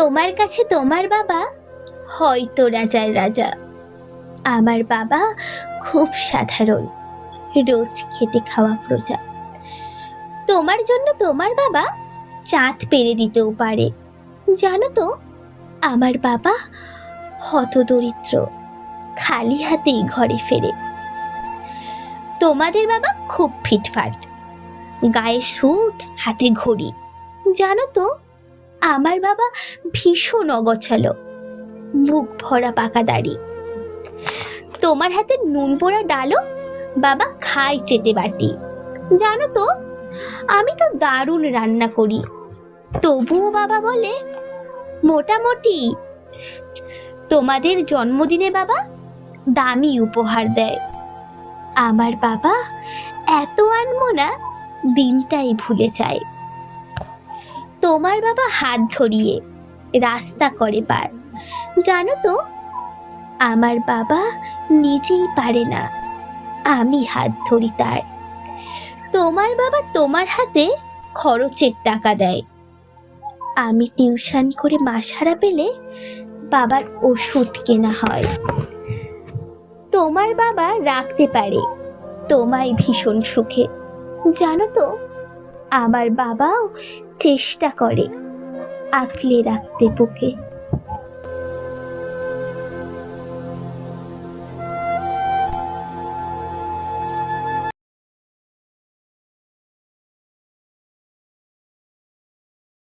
তোমার কাছে তোমার বাবা? হয়তো রাজার রাজা। আমার বাবা খুব সাধারণ, রোজ খেতে খাওয়া প্রজা। তোমার জন্য তোমার বাবা চাঁদ পেরে দিতেও পারে। জানো তো, আমার বাবা হতদরিদ্র, খালি হাতেই ঘরে ফেরে। তোমাদের বাবা খুব ফিটফাট, গায়ে স্যুট হাতে ঘড়ি। জানো তো আমার বাবা ভীষণ অগছালো। মুখ ভরা পাকা দাড়ি। তোমার হাতে নুন পোড়া ডালো বাবা খাই চেটে বাটি। জানো তো, আমি তো দারুণ রান্না করি। তবুও বাবা বলে, মোটামুটি, তোমাদের জন্মদিনে বাবা দামি উপহার দেয়। আমার বাবা এত আনব না দিনটাই ভুলে যায়। তোমার বাবা হাত ধরিয়ে রাস্তা করে পার। জানো তো, আমার বাবা নিজেই পারে না আমি হাত ধরি তার। তোমার বাবা তোমার হাতে খরচের টাকা দেয়। আমি টিউশন করে মাসারা পেলে বাবার ওষুধ কেনা হয়। তোমার বাবা রাখতে পারে তোমায় ভীষণ সুখে। জানো তো আমার বাবাও চেষ্টা করে আঁকলে রাখতে বুকে।